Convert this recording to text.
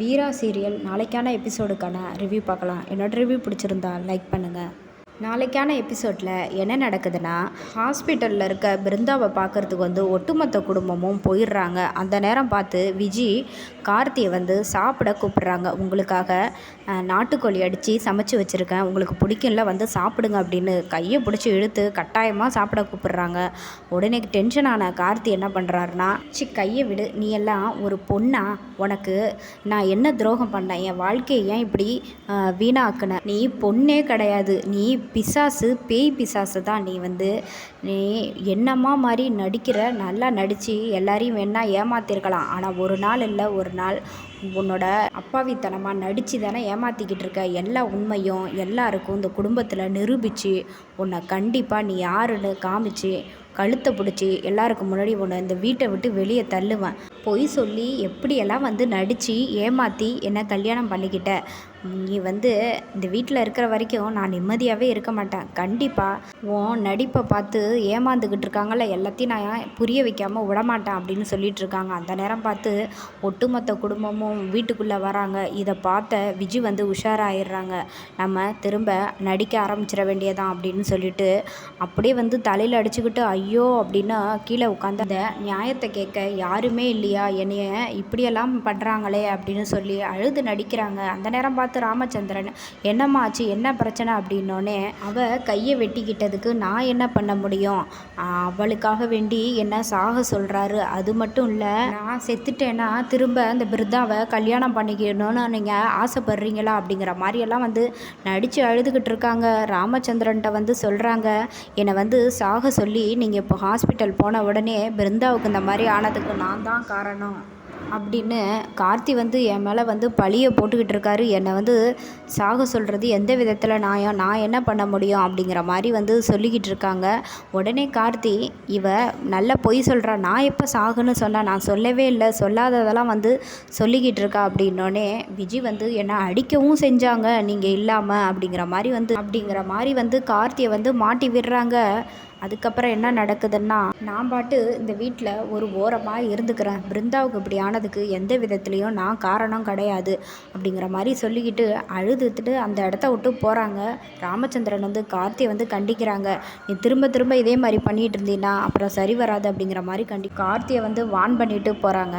வீரா serial நாளைக்கான எபிசோடுக்கான review பார்க்கலாம். என்னோடய ரிவ்யூ பிடிச்சிருந்தா லைக் பண்ணுங்கள் நாளைக்கான எபிசோடில் என்ன நடக்குதுன்னா ஹாஸ்பிட்டலில் இருக்க பிருந்தாவை பார்க்குறதுக்கு வந்து ஒட்டுமொத்த குடும்பமும் போயிடுறாங்க. அந்த நேரம் பார்த்து விஜி கார்த்தியை வந்து சாப்பிட கூப்பிட்றாங்க. உங்களுக்காக நாட்டுக்கோழி அடித்து சமைச்சு வச்சுருக்கேன். உங்களுக்கு பிடிக்கும்ல வந்து சாப்பிடுங்க அப்படின்னு கையை பிடிச்சி இழுத்து கட்டாயமாக சாப்பிட கூப்பிட்றாங்க. உடனே டென்ஷன் ஆன கார்த்தி என்ன பண்ணுறாருனா சி கையை விடு. நீ எல்லாம் ஒரு பொண்ணா? உனக்கு நான் என்ன துரோகம் பண்ணேன்? என் வாழ்க்கையை ஏன் இப்படி வீணாக்குன? நீ பொண்ணே கிடையாது. நீ பிசாசு பேய் பிசாசு தான் நீ வந்து. நீ என்னம்மா மாதிரி நடிக்கிற? நல்லா நடித்து எல்லாரையும் வேணால் ஏமாத்திருக்கலாம். ஆனால் ஒரு நாள் இல்லை ஒரு நாள் உன்னோட அப்பாவித்தனமாக நடித்து தானே ஏமாற்றிக்கிட்டு இருக்க எல்லா உண்மையும் எல்லாருக்கும் இந்த குடும்பத்தில் நிரூபித்து உன்னை கண்டிப்பாக நீ யாருன்னு காமிச்சு கழுத்தை பிடிச்சி எல்லாருக்கும் முன்னாடி உன்னை இந்த வீட்டை விட்டு வெளியே தள்ளுவேன். பொய் சொல்லி எப்படியெல்லாம் வந்து நடித்து ஏமாற்றி என்னை கல்யாணம் பண்ணிக்கிட்ட? நீ வந்து இந்த வீட்டில் இருக்கிற வரைக்கும் நான் நிம்மதியாகவே இருக்க மாட்டேன். கண்டிப்பாக உன் நடிப்பை பார்த்து ஏமாந்துக்கிட்டு இருக்காங்கள எல்லாத்தையும் நான் புரிய வைக்காமல் விடமாட்டேன் அப்படின்னு சொல்லிட்டு இருக்காங்க. அந்த நேரம் பார்த்து ஒட்டுமொத்த குடும்பமும் வீட்டுக்குள்ளே வராங்க. இதை பார்த்த விஜி வந்து உஷாராயிடுறாங்க. நம்ம திரும்ப நடிக்க ஆரம்பிச்சிட வேண்டியதான் அப்படின்னு சொல்லிட்டு அப்படியே வந்து தலையில் அடிச்சுக்கிட்டு ஐயோ அப்படின்னு கீழே உட்காந்து அந்த நியாயத்தை கேட்க யாருமே இல்லையா? என்னைய இப்படியெல்லாம் பண்ணுறாங்களே அப்படின்னு சொல்லி அழுது நடிக்கிறாங்க. அந்த நேரம் பார்த்து ராமச்சந்திரன் என்னம்மா ஆச்சு? என்ன பிரச்சனை? அப்படின்னோடனே அவள் கையை வெட்டிக்கிட்டதுக்கு நான் என்ன பண்ண முடியும்? அவளுக்காக வேண்டி என்ன சாக சொல்கிறாரு அது மட்டும் இல்லை நான் செத்துட்டேன்னா திரும்ப அந்த பிருதாவை கல்யாணம் பண்ணிக்கணும்னு நீங்கள் ஆசைப்படுறீங்களா அப்படிங்கிற மாதிரியெல்லாம் வந்து நடித்து அழுதுகிட்டு இருக்காங்க. ராமச்சந்திரன்ட்ட வந்து சொல்கிறாங்க என்னை வந்து சாக சொல்லி நீங்கள் இப்போ ஹாஸ்பிட்டல் போன உடனே பிருந்தாவுக்கு இந்த மாதிரி ஆனதுக்கு நான் தான் காரணம். அப்படின்னு கார்த்தி வந்து என் மேலே வந்து பழியை போட்டுக்கிட்டு இருக்காரு. என்னை வந்து சாக சொல்கிறது எந்த விதத்தில் நியாயம்? நான் என்ன பண்ண முடியும்? அப்படிங்கிற மாதிரி வந்து சொல்லிக்கிட்டு இருக்காங்க. உடனே கார்த்தி இவ நல்ல பொய் சொல்கிறா நான் எப்போ சாகுன்னு சொன்னால் நான் சொல்லவே இல்லை. சொல்லாததெல்லாம் வந்து சொல்லிக்கிட்டு இருக்கா. அப்படின்னோடனே விஜி வந்து என்னை அடிக்கவும் செஞ்சாங்க. நீங்கள் இல்லாமல் அப்படிங்கிற மாதிரி வந்து அப்படிங்கிற மாதிரி வந்து கார்த்தியை வந்து மாட்டி விடுறாங்க. அதுக்கப்புறம் என்ன நடக்குதுன்னா நான் பாட்டு இந்த வீட்டில் ஒரு ஓரமாக இருந்துக்கிறேன். பிருந்தாவுக்கு இப்படி ஆனதுக்கு எந்த விதத்துலேயும் நான் காரணம் கிடையாது அப்படிங்கிற மாதிரி சொல்லிக்கிட்டு அழுதுட்டு அந்த இடத்த விட்டு போகிறாங்க ராமச்சந்திரன் வந்து கார்த்தியை வந்து கண்டிக்கிறாங்க. நீ திரும்ப திரும்ப இதே மாதிரி பண்ணிகிட்டு இருந்தீன்னா அப்புறம் சரி வராது அப்படிங்கிற மாதிரி கண்டி கார்த்தியை வந்து வான் பண்ணிட்டு போகிறாங்க